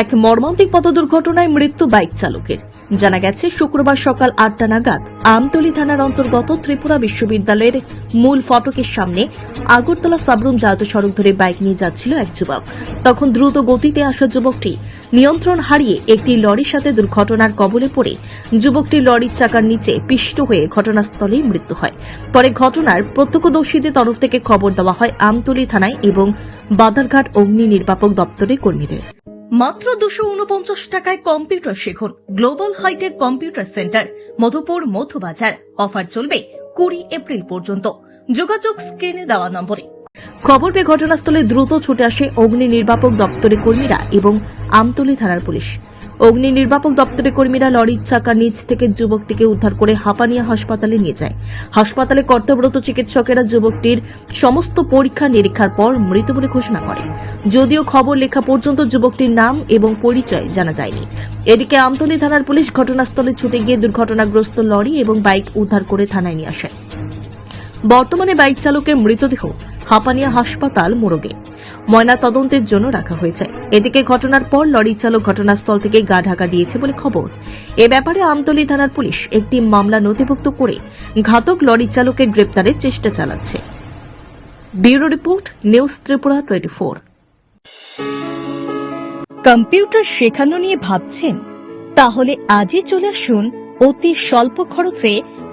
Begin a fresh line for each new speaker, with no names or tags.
এক মর্মান্তিক পথ দুর্ঘটনায় মৃত্যু বাইক চালকের। জানা গেছে, শুক্রবার সকাল আটটা নাগাদ আমতলী থানার অন্তর্গত ত্রিপুরা বিশ্ববিদ্যালয়ের মূল ফটকের সামনে আগরতলা সাবরুম জাতীয় সড়ক ধরে বাইক নিয়ে যাচ্ছিল এক যুবক। তখন দ্রুত গতিতে আসা যুবকটি নিয়ন্ত্রণ হারিয়ে একটি লরির সাথে দুর্ঘটনার কবলে পড়ে। যুবকটি লরির চাকার নিচে পিষ্ট হয়ে ঘটনাস্থলেই মৃত্যু হয়। পরে ঘটনার প্রত্যক্ষদর্শীদের তরফ থেকে খবর দেওয়া হয় আমতলী থানায় এবং বাদারঘাট অগ্নি নির্বাপক দপ্তরের কর্মীদের। মাত্র দুশো উনপঞ্চাশ টাকায় কম্পিউটার শিখুন। Global hitech computer centre, Madhupur Madhubazar offer চলবে কুড়ি এপ্রিল পর্যন্ত। যোগাযোগ স্ক্রিনে দেওয়া নম্বরে। খবর পেয়ে ঘটনাস্থলে দ্রুত ছুটে আসে অগ্নি নির্বাপক দপ্তরের কর্মীরা এবং আমতলী থানার পুলিশ। অগ্নি নির্বাপক দপ্তরের কর্মীরা লরির চাকা নিচ থেকে যুবকটিকে উদ্ধার করে হাপানিয়া হাসপাতালে নিয়ে যায়। হাসপাতালে কর্তব্যরত চিকিৎসকেরা যুবকটির সমস্ত পরীক্ষা নিরীক্ষার পর মৃত বলে ঘোষণা করে। যদিও খবর লেখা পর্যন্ত যুবকটির নাম এবং পরিচয় জানা যায়নি। এদিকে আমতলী থানার পুলিশ ঘটনাস্থলে ছুটে গিয়ে দুর্ঘটনাগ্রস্ত লরি এবং বাইক উদ্ধার করে থানায় নিয়ে আসে। বর্তমানে বাইক চালকের মৃতদেহ হাপানিয়া হাসপাতাল মোরগে ময়না তদন্তের জন্য রাখা হয়েছে। এদিকে ঘটনার পর লরি চালক ঘটনাস্থল থেকে গা ঢাকা দিয়েছে বলে খবর। এ ব্যাপারে আমতলী থানার পুলিশ একটি মামলা নথিভুক্ত করে ঘাতক লরি চালকের গ্রেপ্তারের চেষ্টা চালাচ্ছে। Bureau report, news Tripura twenty four.
Computer শেখানো নিয়ে ভাবছেন? তাহলে আজই চলে আসুন অতি স্বল্প খরচে